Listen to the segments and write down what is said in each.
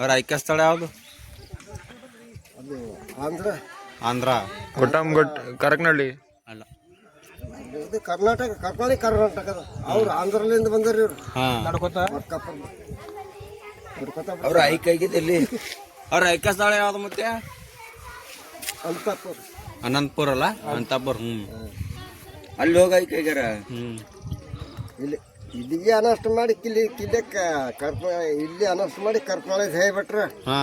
ಅವ್ರ ಐಕ್ಯ ಸ್ಥಳ ಯಾವುದು? ಅದು ಆಂಧ್ರ. ಆಂಧ್ರ. ಗೊಟ್ಟಂಗೊಟ್ ಕರಕನಹಳ್ಳಿ ಅಲ್ಲ. ಇದು ಕರ್ನಾಟಕ ಕರ್ನಾಳಿ ಕರ್ನಾಟಕದ. ಅವ್ರು ಆಂಧ್ರಲಿಂದ ಬಂದಾರ ಇವ್ರು. ಹಾ. ನಡ್ಕೋತ? ಅವ್ರ ಐಕ್ ಆಗಿದ್ದು ಇಲ್ಲಿ ಅವ್ರ ಐಕ್ಯ ಸ್ಥಳ ಯಾವುದು ಮತ್ತೆ? ಅಂತಪುರ ಅನಂತಪುರ ಅಲ್ಲ? ಅಂತಪುರ ಹ್ಞೂ ಅಲ್ಲಿ ಹೋಗಿ ಐಕ್ ಆಗ್ಯಾರ? ಹ್ಞೂ ಇಲ್ಲಿ. ಇಲ್ಲಿಗೆ ಅನಷ್ಟು ಮಾಡಿ ಕಿಲ್ಲಿ ಕಿಲ್ಲೆ ಕರ್ಪ ಇಲ್ಲಿ ಅನಷ್ಟು ಮಾಡಿ ಕರ್ಪಾಳೆ ಹೇಳ್ಬಿಟ್ರೆ. ಹಾ.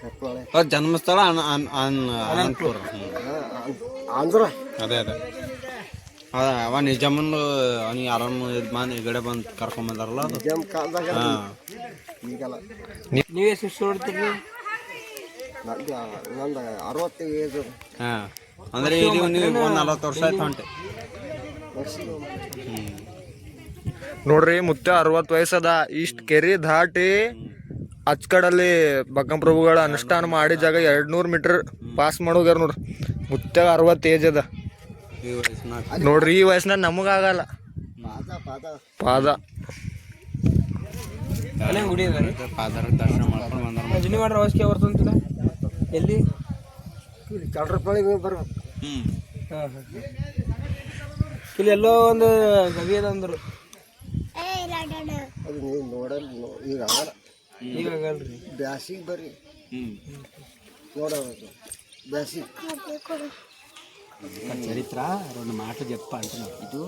ಕರ್ಪಾಳೆ ಅವ್ರ ಜನ್ಮಸ್ಥಳ ಅನ- ಅನ್- ಅನ್- ಅನಂತಪುರ. ಹ್ಮ್. ಆಂಧ್ರ. ಅದೇ ಅದೇ. ಅದ ಅವ ನಿಜಾಮನ್ ಅವನಿಗೆ ಆರಾಮ ಇದ್ ಮಾಡಿ ಈ ಕಡೆ ಬಂದು ಕರ್ಕೊಂಬಂದಾರಲ್ಲ ಅದು. ಜಮ್ ಕಾಲದಾಗ ಹಾ. ಈಗಲ್ಲ. ನೀವೇ ಶಿಸ್ತು ಹೊಡ್ತೀರಿ ನಂದು ನಂದು ಅರವತ್ತು ಏಜ್ ಹಾಂ. ಅಂದ್ರೆ ಇಲ್ಲಿ ನೀವು ಒಂದ್ ನಲವತ್ತು ವರ್ಷ ಆಯ್ತು ಹೊಂಟೆ. ನೋಡ್ರಿ ಮುತ್ತೆ ಅರವತ್ತು ವಯಸ್ಸದ ಇಷ್ಟು ಕೆರಿ ದಾಟಿ ಅಚ್ಕಡಲ್ಲಿ ಪ್ರಭುಗಳ ಅನುಷ್ಠಾನ ಮಾಡಿ ಜಾಗ ಎರಡ್ ನೂರ್ ಮೀಟರ್ ಪಾಸ್ ಮಾಡೋಗ್ಯಾರ ನೋಡ್ರಿ. ಮುತ್ತೆ ಅರವತ್ತು ಏಜ್ ಅದ. ನೋಡ್ರಿ ಈ ವಯಸ್ಸಿನಾಗ ನಮಗಾಗಲ್ಲ. ಪಾದ. ಎಲ್ಲಿ? ಬರ್ಬೇಕು ಹ್ಮ್. ಹಾಂ ಹಾಂ. ಇಲ್ಲಿ ಎಲ್ಲೋ ಒಂದು ಗವಿ ಅದ ಅಂದ್ರು ಅದು ನೀವು ನೋಡಲ್ಲ ನೋ- ಈಗ ಆಗಲ್ಲ. ಈಗ ಆಗಲ್ರಿ ಬ್ಯಾಸಿಗೆ ಬರ್ರಿ. ಹ್ಮ್. ನೋಡಬೇಕು ಬ್ಯಾಸಿಗೆ. ಚರಿತ್ರ ಒಂದು ಮಾತು ಜಪ್ಪ ಅಂತ ಇದು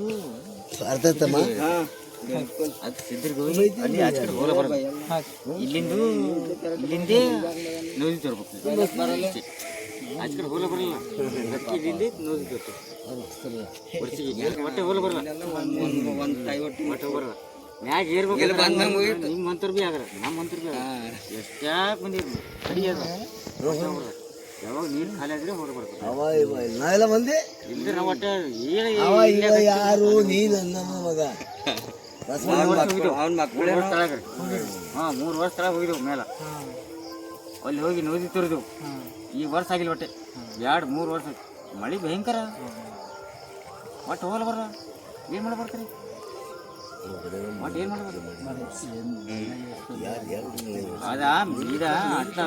ಅರ್ಧತ್ತಮ್ಮ ಅದು ಸಿದ್ಧರ್ಗು ಅಲ್ಲಿ ಆಚೆ ಕಡೆ ಹೋಲ ಬರಲ್ಲ ಇಲ್ಲಿಂದು ಇಲ್ಲಿಂದೇ ನೋಡಿ ತರ್ಬೇಕು. ಆಚೆ ಕಡೆ ಹೋಲ ಬರಲ್ಲ. ಅದಕ್ಕೆ ಇಲ್ಲಿಂದ ನದಿ ತರ್ಬೇಕು ವರ್ಷಿಗೆ ಹೊಟ್ಟೆ ಹೋಲ ಬರಲ್ಲ? ಹೊಟ್ಟೆ ಬರಲ್ಲ ಮ್ಯಾಗ ಏರ್ಬೇಕು ನಿಮ್ಮ ಮಂತ್ರ ಬಿ ಆಗ್ರ ನಮ್ಮ ಮಂತ್ರ ಬಿ ಎಷ್ಟ್ಯಾಕ್ ಬಂದಿರಿ ಕಡಿಯದ ಯಾವಾಗ ನೀರು ಖಾಲಿ ಆದ್ರೆ ಹೊರ ಬರ್ಬೇಕು. ಅವ ಇವ ನಾವೆಲ್ಲ ಮಂದಿ ಇಲ್ದ್ರೆ ನಾವು ಒಟ್ಟೆ ಏನು ಅವ ಇವ ಯಾರು ನೀನು ನಮ್ಮ ಮಗ. ಅವ್ನ ಹಾ ಮೂರು ವರ್ಷ ತಳ ಹೋಗಿದ್ದೆವು ಮೇಲೆ. ಅಲ್ಲಿ ಹೋಗಿ ನೋದಿ ತೊರೆದೆವು ಈ ವರ್ಷ ಆಗಿಲ್ಲ ಒಟ್ಟೆ. ಎರಡು ಮೂರು ವರ್ಷ ಮಳೆ ಭಯಂಕರ. ಒಟ್ಟು ಹೋಗಲ್ಲ ಬರ್ರ. ಏನು ಮಾಡಿ ಬರ್ತೀರಿ? ಒಟ್ಟು ಏನು ಮಾಡಿ ಅದ ಇದ ಅಟ್ಟ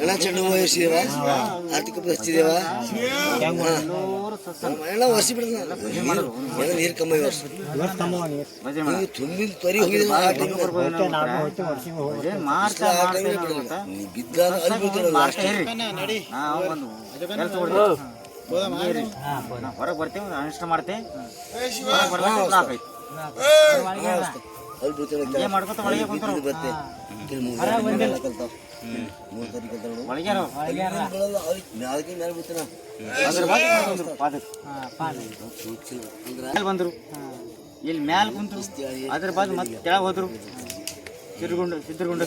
ಎಣ ಚೆಂಡು ಹೂವು ಆರ್ಥಿಕ ಹಚ್ಚಿದೇವ ಎಲ್ಲ ಸತ್ಸಂಗ ಎಣ ವರ್ಷ ಬಿಡ ಮಾಡೋರು ಎಣ ನೀರು ಕಮ್ಮಿ ವರ್ಷ ತುಂಬಿನ ಪರಿ ಹೋಗಿದೇವ ಆ ಹೊರಗೆ ಬರ್ತೇವೆ ಅನಿಷ್ಟ ಮಾಡ್ತೇವೆ ಅಲ್ಲಿ ಇಲ್ಲಿ ಮೂರು ಕಲ್ತಾವ. ಕಲ್ತಾವ ಬಾಜು ಬಂದ್ರು ಇಲ್ಲಿ ಮ್ಯಾಲ್ ಕುಂತರು. ಅದ್ರ ಬಾಜು ಮತ್ತೆ ಕೆಳಗೆ ಹೋದ್ರು. ಸಿದ್ರಗುಂಡ ಸಿದ್ರಗುಂಡ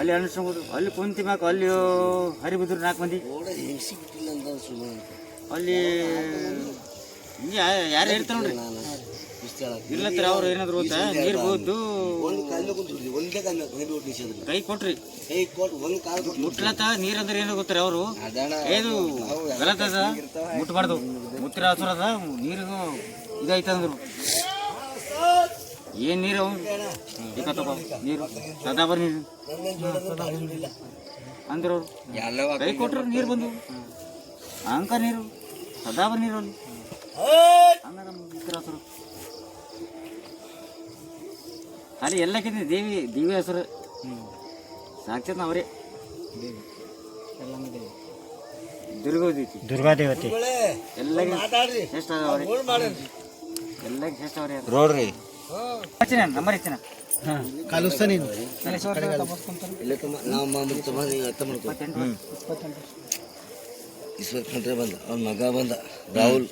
ಅಲ್ಲಿ ಅನಿಸ್ಕೊಂಡು ಹೋದ್ರು. ಅಲ್ಲಿ ಕುಂತಿ ಮ್ಯಾಕ ಅಲ್ಲಿ ಹರಿ ಬಿದ್ರು ನಾಲ್ಕು ಮಂದಿ. ಅಲ್ಲಿ ಹಿಂಗೆ ಯಾರು ಹೇಳ್ತಾರೆ ನೋಡ್ರಿ? ಕುಸ್ತಿ ತರ ಅವ್ರು ಏನಾದ್ರು ಗೊತ್ತಾ ನೀರು ಬೋದು ಒಂದು ಕಾಲಿನ ಕುಂತ್ಬಿಡ್ರಿ ಒಂದೇ ಕಾಲ ಕೈ ಕೊಟ್ರಿ. ಕೈ ಕೊಟ್ಟು ಒಂದು ಕಾಲ ಮುಟ್ಲತ್ತ? ನೀರಂದ್ರೆ ಏನೋ ಗೊತ್ತಾರೆ ಅವರು? ಏನು ಗಲತ್ ಅದ? ಮುಟ್ಬಾರ್ದು. ಮುತ್ತಿರ ಹಸುರದ ನೀರಿಗೂ ಇದಾಯ್ತಂದ್ರು ಏನ್ ನೀರು? ಅವು ನೀರು. ನೀರು ಸದಾಬರ್ ನೀರು ಅಂದ್ರು ಅವ್ರು. ಕೈ ಕೊಟ್ರು ನೀರು ಬಂದು. ಅಂಕ ನೀರು. ಸದಾಬರ್ ನೀರು ಅಲ್ಲಿ. ಹಂಗ ನಮ್ಮ ಮುತ್ತಿರ ಹಸುರು. ಅಲ್ಲಿ ಎಲ್ಲಕ್ಕಿಂತ ದೇವಿ ದೇವಿ ಹೆಸರು. ಸಾಕ್ಷಾತ್ ಅವರೇ ದುರ್ಗೋದೈತಿ ದುರ್ಗಾದೇವತೆ. ಎಲ್ಲರಿಗೆ ಶ್ರೇಷ್ಠ ಅವರೇ. ಎಲ್ಲರಿಗೆ ಶ್ರೇಷ್ಠ ಅವರೇ ರೋಡ್ರಿ. ಹಚ್ಚಿನ ನಂಬರ್ ಹೆಚ್ಚಿನ ಕಲಿಸ್ತಾ ನೀನು? ಇಲ್ಲ ತಮ್ಮ ನಾವು ಮಾಮೂಲಿ ತಮ್ಮ ನೀವು ಅರ್ಥ ಮಾಡ್ಕೊ. ಇಸ್ಬೇಕಂದ್ರೆ ಬಂದ ಅವ್ನ ಮಗ ಬಂದ ರಾಹುಲ್.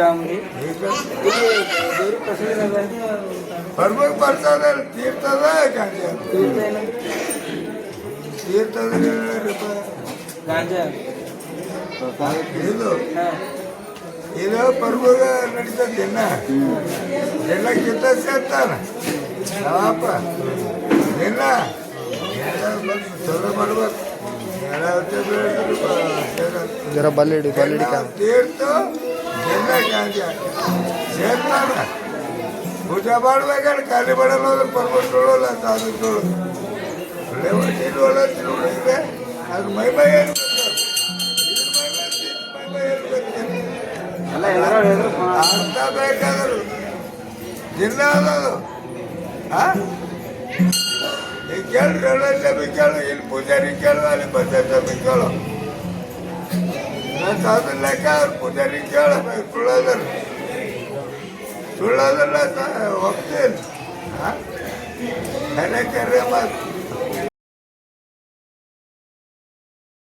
त्यामध्ये भरपूर प्रसाद तीर्थाचा आहे गांजा. तीर्थाचा गांजा. गेलो. गेलं भरपूर नडीचा झेंडा झेंडा घेतात शेतात झेंडा थोडं बरोबर. ಬೆಳೆದ್ರು ಬ- ಜರ ಬಲ್ಲಿಡಿ ಬಲ್ಲಿಡಿ ಕ್ಯಾಮ್ ತೀರ್ತು ಎಲ್ಲ ಗಾಂಜಿ ಸೇರ್ತಾನ ಪೂಜೆ ಮಾಡ್ಬೇಕಾದ್ರೆ ಖಾಲಿ ಮಾಡಲ್ಲ ಅಂದ್ರೆ ಪರ್ವಟ್ ನೋಡಲ್ಲ ಸಾಧು ನೋಡು ಒಳ್ಳೆ ನೀರು ಒಳ್ಳೆ ತಿಳುವಳಿಕೆ ಅದು ಮೈ ಮೈ ಏನು ಮೈ ಮೈ ಏನು ಅರ್ಥ ಬೇಕಾದ್ರು ದಿನ ಅದದು ಹಾ ಈಗ ಕೇಳ್ರಿ ಒಳ್ಳೆ ಕೇಳು ಇಲ್ಲಿ ಪೂಜಾರಿ ಕೇಳು ಅಲ್ಲಿ ಬಸ್ ಕೇಳು ಸಾಧು ಲೆಕ್ಕ ಅವ್ರು ಪೂಜಾರಿ ಕೇಳಬೇಕು ಸುಳ್ಳೋದ್ರ ಸುಳ್ಳೋದ್ರಲ್ಲ ಹೋಗ್ತೀನಿ ಕರೆ ಕರೆ ಮಾತು